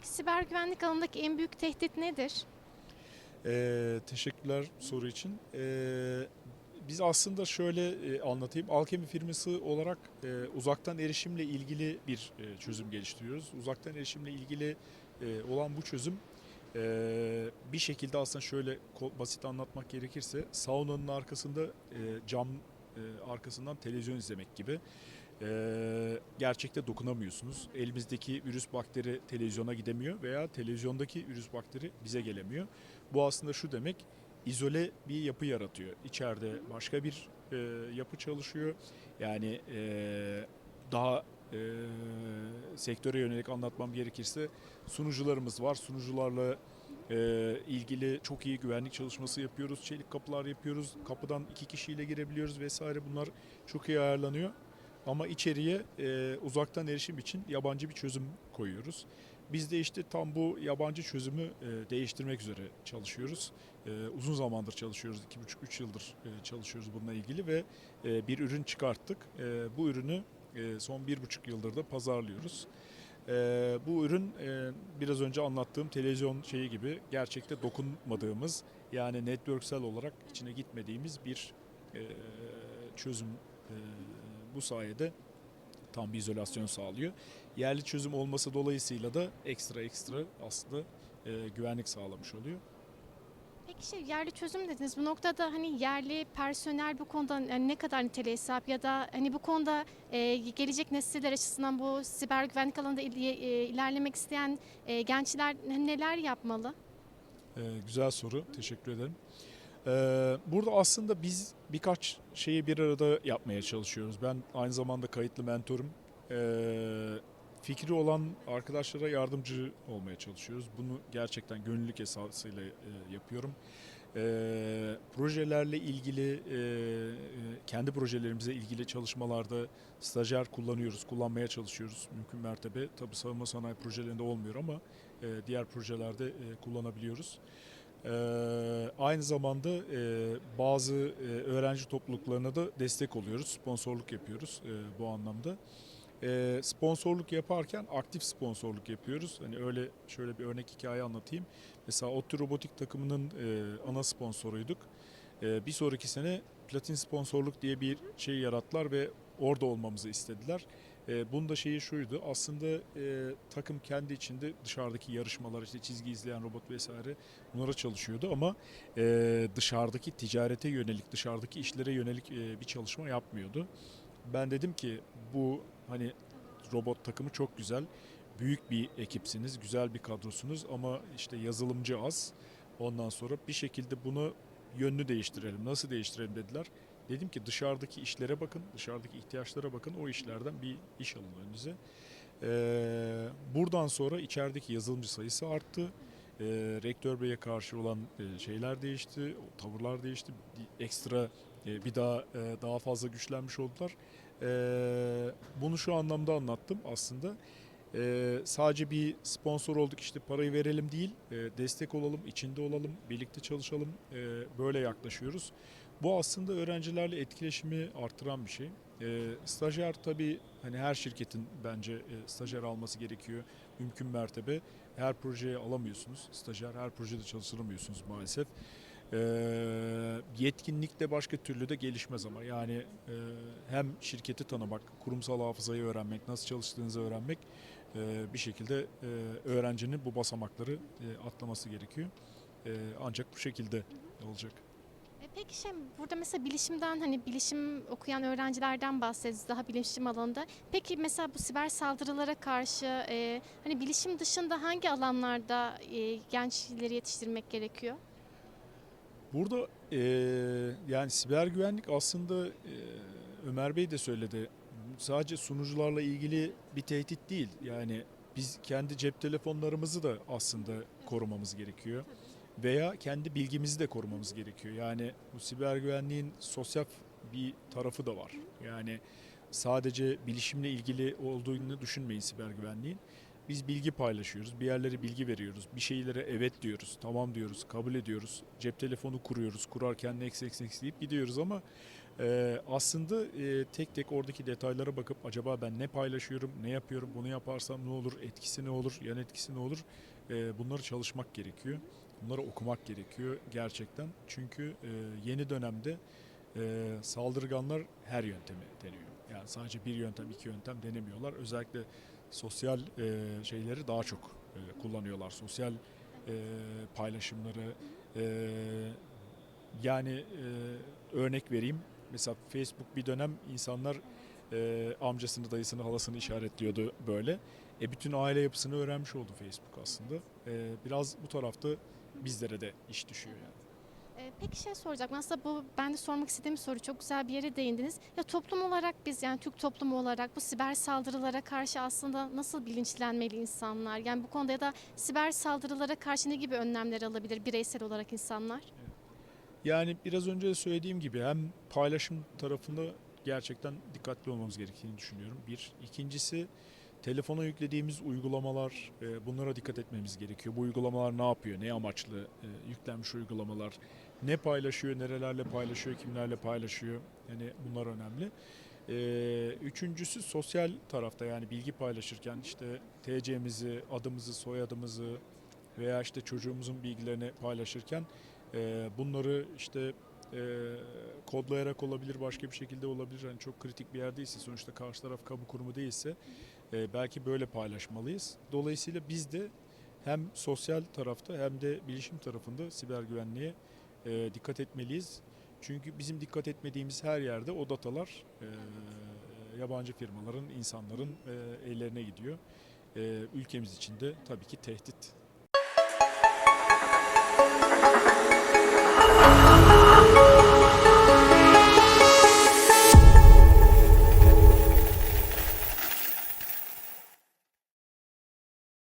siber güvenlik alanındaki en büyük tehdit nedir? Ee, teşekkürler soru için. Ee, biz aslında şöyle e, anlatayım. Alkemi firması olarak e, uzaktan erişimle ilgili bir e, çözüm geliştiriyoruz. Uzaktan erişimle ilgili e, olan bu çözüm e, bir şekilde aslında şöyle basit anlatmak gerekirse saunanın arkasında e, cam e, arkasından televizyon izlemek gibi. E, gerçekte dokunamıyorsunuz. Elimizdeki virüs bakteri televizyona gidemiyor veya televizyondaki virüs bakteri bize gelemiyor. Bu aslında şu demek, izole bir yapı yaratıyor. İçeride başka bir e, yapı çalışıyor. Yani e, daha e, sektöre yönelik anlatmam gerekirse sunucularımız var. Sunucularla e, ilgili çok iyi güvenlik çalışması yapıyoruz. Çelik kapılar yapıyoruz. Kapıdan iki kişiyle girebiliyoruz vesaire. Bunlar çok iyi ayarlanıyor. Ama içeriye e, uzaktan erişim için yabancı bir çözüm koyuyoruz. Biz de işte tam bu yabancı çözümü e, değiştirmek üzere çalışıyoruz. E, uzun zamandır çalışıyoruz, 2,5-3 yıldır e, çalışıyoruz bununla ilgili ve e, bir ürün çıkarttık. E, bu ürünü e, son 1,5 yıldır da pazarlıyoruz. E, bu ürün e, biraz önce anlattığım televizyon şeyi gibi gerçekte dokunmadığımız yani networksel olarak içine gitmediğimiz bir e, çözüm e, bu sayede tam bir izolasyon sağlıyor. Yerli çözüm olması dolayısıyla da ekstra ekstra aslında e, güvenlik sağlamış oluyor. Peki şey yerli çözüm dediniz. Bu noktada hani yerli personel bu konuda yani ne kadar niteliğe sahip ya da hani bu konuda e, gelecek nesiller açısından bu siber güvenlik alanında il- e, ilerlemek isteyen e, gençler neler yapmalı? Ee, güzel soru. Teşekkür ederim. Ee, burada aslında biz birkaç şeyi bir arada yapmaya çalışıyoruz. Ben aynı zamanda kayıtlı mentorum. Ee, fikri olan arkadaşlara yardımcı olmaya çalışıyoruz. Bunu gerçekten gönüllülük esasıyla e, yapıyorum. Ee, projelerle ilgili, e, e, kendi projelerimize ilgili çalışmalarda stajyer kullanıyoruz, kullanmaya çalışıyoruz mümkün mertebe. Tabii savunma sanayi projelerinde olmuyor ama diğer projelerde kullanabiliyoruz. E, aynı zamanda e, bazı e, öğrenci topluluklarına da destek oluyoruz, sponsorluk yapıyoruz e, bu anlamda. E, sponsorluk yaparken aktif sponsorluk yapıyoruz. Hani öyle şöyle bir örnek hikaye anlatayım. Mesela ODTÜ Robotik takımının e, ana sponsoruyduk. E, bir sonraki sene platin sponsorluk diye bir şey yarattılar ve orada olmamızı istediler. E, bunun şeyi şuydu. Aslında e, takım kendi içinde dışarıdaki yarışmalar işte çizgi izleyen robot vesaire bunlara çalışıyordu ama e, dışarıdaki ticarete yönelik, dışarıdaki işlere yönelik e, bir çalışma yapmıyordu. Ben dedim ki bu hani robot takımı çok güzel. Büyük bir ekipsiniz, güzel bir kadrosunuz ama işte yazılımcı az. Ondan sonra bir şekilde bunu yönünü değiştirelim. Nasıl değiştirelim dediler. Dedim ki dışarıdaki işlere bakın, dışarıdaki ihtiyaçlara bakın. O işlerden bir iş alın önünüze. Ee, buradan sonra içerideki yazılımcı sayısı arttı. Ee, Rektör Bey'e karşı olan e, şeyler değişti, tavırlar değişti. Ekstra e, bir daha e, daha fazla güçlenmiş oldular. Ee, bunu şu anlamda anlattım aslında. Ee, sadece bir sponsor olduk işte parayı verelim değil, e, destek olalım, içinde olalım, birlikte çalışalım. e, böyle yaklaşıyoruz. Bu aslında öğrencilerle etkileşimi arttıran bir şey. E, stajyer tabii hani her şirketin bence e, stajyer alması gerekiyor. Mümkün mertebe her projeye alamıyorsunuz. Stajyer her projede çalıştıramıyorsunuz maalesef. E, yetkinlik de başka türlü de gelişmez ama yani e, hem şirketi tanımak, kurumsal hafızayı öğrenmek, nasıl çalıştığınızı öğrenmek e, bir şekilde e, öğrencinin bu basamakları e, atlaması gerekiyor. E, ancak bu şekilde olacak. E, Peki şey burada mesela bilişimden hani bilişim okuyan öğrencilerden bahsediyoruz daha bilişim alanında. Peki mesela bu siber saldırılara karşı e, hani bilişim dışında hangi alanlarda e, gençleri yetiştirmek gerekiyor? Burada e, yani siber güvenlik aslında e, Ömer Bey de söyledi. Sadece sunucularla ilgili bir tehdit değil. Yani biz kendi cep telefonlarımızı da aslında korumamız gerekiyor. Veya kendi bilgimizi de korumamız gerekiyor. Yani bu siber güvenliğin sosyal bir tarafı da var. Yani sadece bilişimle ilgili olduğunu düşünmeyin siber güvenliğin. Biz bilgi paylaşıyoruz, bir yerlere bilgi veriyoruz, bir şeylere evet diyoruz, tamam diyoruz, kabul ediyoruz. Cep telefonu kuruyoruz, kurarken next next next deyip gidiyoruz ama e, aslında e, tek tek oradaki detaylara bakıp acaba ben ne paylaşıyorum, ne yapıyorum, bunu yaparsam ne olur, etkisi ne olur, yan etkisi ne olur? e, bunları çalışmak gerekiyor. Bunları okumak gerekiyor gerçekten. Çünkü e, yeni dönemde e, saldırganlar her yöntemi deniyor. Yani sadece bir yöntem, iki yöntem denemiyorlar. Özellikle sosyal e, şeyleri daha çok e, kullanıyorlar. Sosyal paylaşımları. yani örnek vereyim. Mesela Facebook bir dönem insanlar amcasını, dayısını, halasını işaretliyordu böyle. E bütün aile yapısını öğrenmiş oldu Facebook aslında. Biraz bu tarafta bizlere de iş düşüyor yani. Ee, Peki şey soracaktım. Aslında bu ben de sormak istediğim soru çok güzel bir yere değindiniz. Ya toplum olarak biz yani Türk toplumu olarak bu siber saldırılara karşı aslında nasıl bilinçlenmeli insanlar? Yani bu konuda ya da siber saldırılara karşı ne gibi önlemler alabilir bireysel olarak insanlar? Yani biraz önce de söylediğim gibi hem paylaşım tarafında gerçekten dikkatli olmamız gerektiğini düşünüyorum. Bir. İkincisi telefona yüklediğimiz uygulamalar e, bunlara dikkat etmemiz gerekiyor. Bu uygulamalar ne yapıyor, ne amaçlı e, yüklenmiş uygulamalar, ne paylaşıyor, nerelerle paylaşıyor, kimlerle paylaşıyor. Yani bunlar önemli. E, üçüncüsü sosyal tarafta yani bilgi paylaşırken işte TC'mizi, adımızı, soyadımızı veya işte çocuğumuzun bilgilerini paylaşırken e, bunları işte e, kodlayarak olabilir, başka bir şekilde olabilir. Yani çok kritik bir yerdeyse, sonuçta karşı taraf kamu kurumu değilse e, belki böyle paylaşmalıyız. Dolayısıyla biz de hem sosyal tarafta hem de bilişim tarafında siber güvenliğe e, dikkat etmeliyiz. Çünkü bizim dikkat etmediğimiz her yerde o datalar e, yabancı firmaların, insanların e, ellerine gidiyor. E, ülkemiz için de tabii ki tehdit